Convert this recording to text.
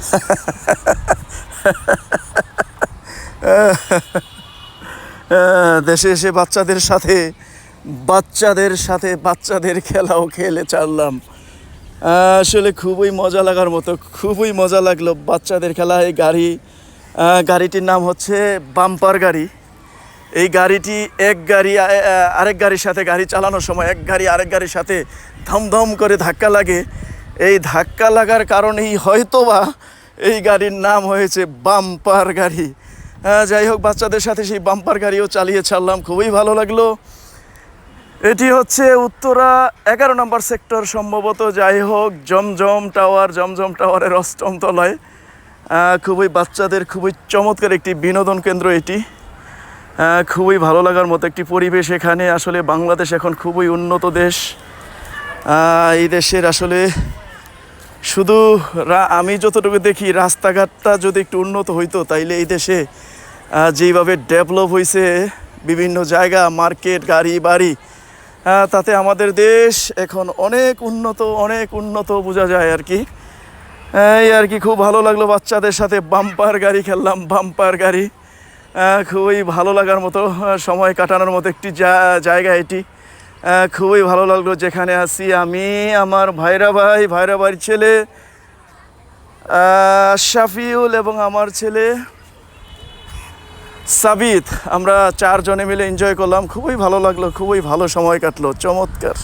দেশে এসে বাচ্চাদের সাথে বাচ্চাদের সাথে বাচ্চাদের খেলাও খেলে ছাড়লাম। আসলে খুবই মজা লাগার মতো, খুবই মজা লাগল বাচ্চাদের খেলা। এই গাড়ি গাড়িটির নাম হচ্ছে বাম্পার গাড়ি। এই গাড়িটি এক গাড়ি আরেক গাড়ির সাথে গাড়ি চালানোর সময় এক গাড়ি আরেক গাড়ির সাথে ধমধম করে ধাক্কা লাগে। এই ধাক্কা লাগার কারণেই হয়তোবা এই গাড়ির নাম হয়েছে বাম্পার গাড়ি। হ্যাঁ যাই হোক, বাচ্চাদের সাথে সেই বাম্পার গাড়িও চালিয়ে ছাড়লাম। খুবই ভালো লাগল। এটি হচ্ছে উত্তরা এগারো নম্বর সেক্টর সম্ভবত। যাই হোক, জমজম টাওয়ার, জমজম টাওয়ারের অষ্টম তলায়। খুবই বাচ্চাদের খুবই চমৎকার একটি বিনোদন কেন্দ্র এটি। খুবই ভালো লাগার মতো একটি পরিবেশ এখানে। আসলে বাংলাদেশ এখন খুবই উন্নত দেশ। এই দেশের আসলে শুধু আমি যতটুকু দেখি, রাস্তাঘাটটা যদি একটু উন্নত হইতো, তাইলে এই দেশে যেইভাবে ডেভেলপ হয়েছে বিভিন্ন জায়গা, মার্কেট, গাড়ি, বাড়ি তাতে আমাদের দেশ এখন অনেক উন্নত অনেক উন্নত বোঝা যায় আর কি এই আর কি খুব ভালো লাগল বাচ্চাদের সাথে বাম্পার গাড়ি খেললাম, বাম্পার গাড়ি। খুবই ভালো লাগার মতো সময় কাটানোর মতো একটি জায়গা এটি। খুবই ভালো লাগল যেখানে আসি আমি, আমার ভাইরা ভাই, ভাইরা ভাইয়ের ছেলে শাফিউল এবং আমার ছেলে সাবিত। আমরা চারজনে মিলে এনজয় করলাম, খুবই ভালো লাগল, খুবই ভালো সময় কাটলো, চমৎকার।